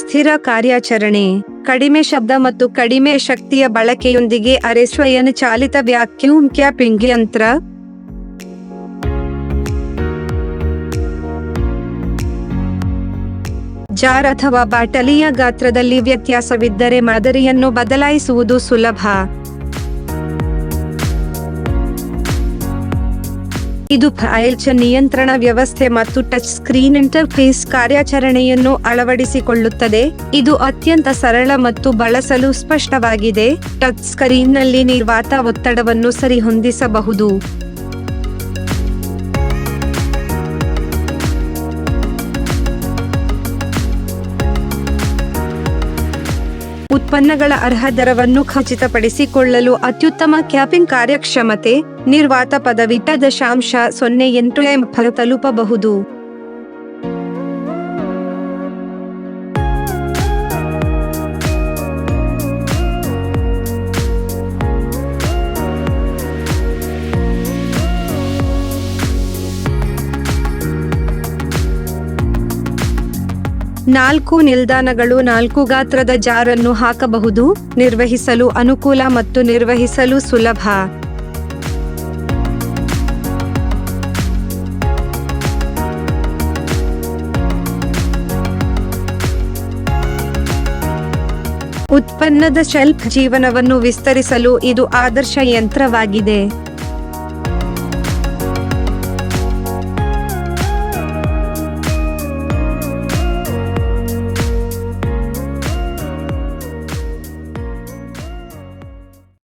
ಸ್ಥಿರ ಕಾರ್ಯಾಚರಣೆ. ಕಡಿಮೆ ಶಬ್ದ ಮತ್ತು ಕಡಿಮೆ ಶಕ್ತಿಯ ಬಳಕೆಯೊಂದಿಗೆ ಅರೆ ಸ್ವಯಂ ಚಾಲಿತ ವ್ಯಾಕ್ಯೂಮ್ ಕ್ಯಾಪಿಂಗ್ ಯಂತ್ರ. ಜಾರ್ ಅಥವಾ ಬಾಟಲಿಯ ಗಾತ್ರದಲ್ಲಿ ವ್ಯತ್ಯಾಸವಿದ್ದರೆ ಮಾದರಿಯನ್ನು ಬದಲಾಯಿಸುವುದು ಸುಲಭ. ಇದು ಫೈಲ್ಚ ನಿಯಂತ್ರಣ ವ್ಯವಸ್ಥೆ ಮತ್ತು ಟಚ್ ಸ್ಕ್ರೀನ್ ಇಂಟರ್ಫೇಸ್ ಕಾರ್ಯಾಚರಣೆಯನ್ನು ಅಳವಡಿಸಿಕೊಳ್ಳುತ್ತದೆ. ಇದು ಅತ್ಯಂತ ಸರಳ ಮತ್ತು ಬಳಸಲು ಸ್ಪಷ್ಟವಾಗಿದೆ. ಟಚ್ ಸ್ಕ್ರೀನ್ನಲ್ಲಿ ನಿರ್ವಾತ ಒತ್ತಡವನ್ನು ಸರಿಹೊಂದಿಸಬಹುದು. ಉತ್ಪನ್ನಗಳ ಅರ್ಹ ದರವನ್ನು ಖಚಿತಪಡಿಸಿಕೊಳ್ಳಲು ಅತ್ಯುತ್ತಮ ಕ್ಯಾಪಿಂಗ್ ಕಾರ್ಯಕ್ಷಮತೆ ನಿರ್ವಾತ ಪದವಿಟ್ಟ ದಶಾಂಶ ಸೊನ್ನೆ ಎಂಟು ಎಂ ತಲುಪಬಹುದು. ನಾಲ್ಕು ನಿಲ್ದಾಣಗಳು ನಾಲ್ಕು ಗಾತ್ರದ ಜಾರನ್ನು ಹಾಕಬಹುದು, ನಿರ್ವಹಿಸಲು ಅನುಕೂಲ ಮತ್ತು ನಿರ್ವಹಿಸಲು ಸುಲಭ. ಉತ್ಪನ್ನದ ಶೆಲ್ಫ್ ಜೀವನವನ್ನು ವಿಸ್ತರಿಸಲು ಇದು ಆದರ್ಶ ಯಂತ್ರವಾಗಿದೆ.